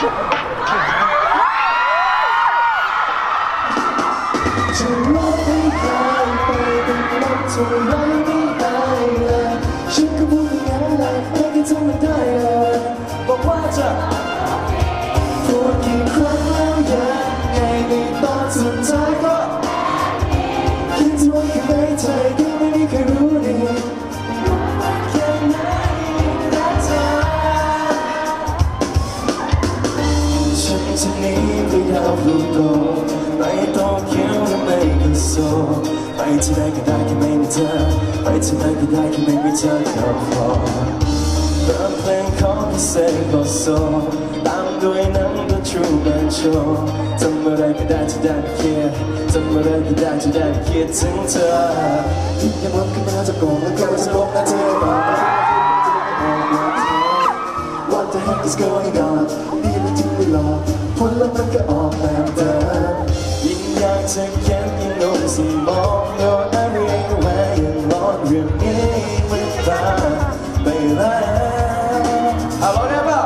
จะรักให้ตายไปเป็นลบเท่าไรไม่หายเลยฉันก็พูดอย่างนั้นแหละไม่เคยทำมันได้เลยบอกว่าจะ ฉันจะหนีไปยาวลูโตไปโตเขียวและไม่กระโซไปที่ไหนก็ได้แค่ไม่มีเธอไปที่ไหนก็ได้แค่ไม่มีเธอก็พอเปิดเพลงของพิเศษโลโซตามด้วยหนังดูทรูแมนโชว์ทำอะไรก็ได้ที่ได้ไม่เครียดทำอะไรก็ได้ที่ได้ไม่คิดถึงเธอคิดยังลบขึ้นมาจากกล่องแล้วก็จะลบนะเธอมา What the heck is going on นี่มันจริงไม่หลอกผลแล้วมันก็ออกแบบเดิมยิ่งอยากจะเขียนยิ่งโน้มสมอง No I really where you want เรื่องนี้มันบ้าไปแล้วเอาร้องได้เปล่า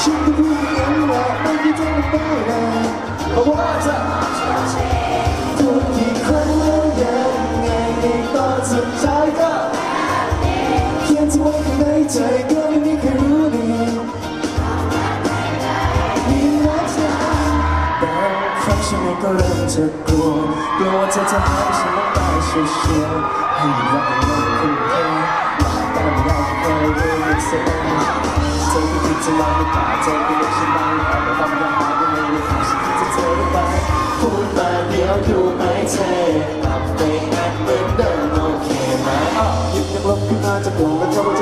ฉันก็พูดอย่างนั้นแหละไม่คิดจะไม่ได้เลยเพราะว่าจะ ก็เริ่มจะกลัวกลัวว่าเธอจะหายไปฉันต้องตายเชียวๆให้รักกันไม่คุ้นเคยตามไม่ได้ก็เคยรู้ไม่เสร็จเธอก็คิดจะลองไม่ตาเธอก็เลือกฉันบ้างแต่ไม่ฟังยังหาก็ไม่ได้ฉันคิดจะเธอไปพูดมาเดียวดูไม่เท่กลับไปแอคเหมือนเดิมโอเคไหมหยิบยังลบขึ้นมาจากกล่องแล้วก็ว่าจะลบก็เธอ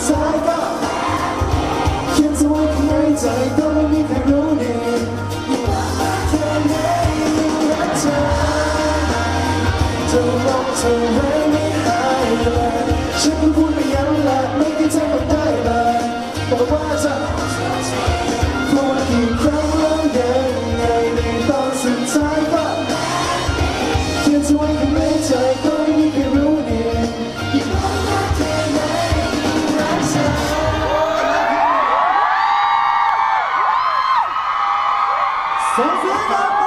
อนสุดท้ายก็เขียนที่ไว้ข้างในใจก็ไม่มีใครรู้ดีแค่ไหนรักเธอจะลองเธอไรไม่หายเลยฉันก็พูดไปย้ำและไม่ São Vega!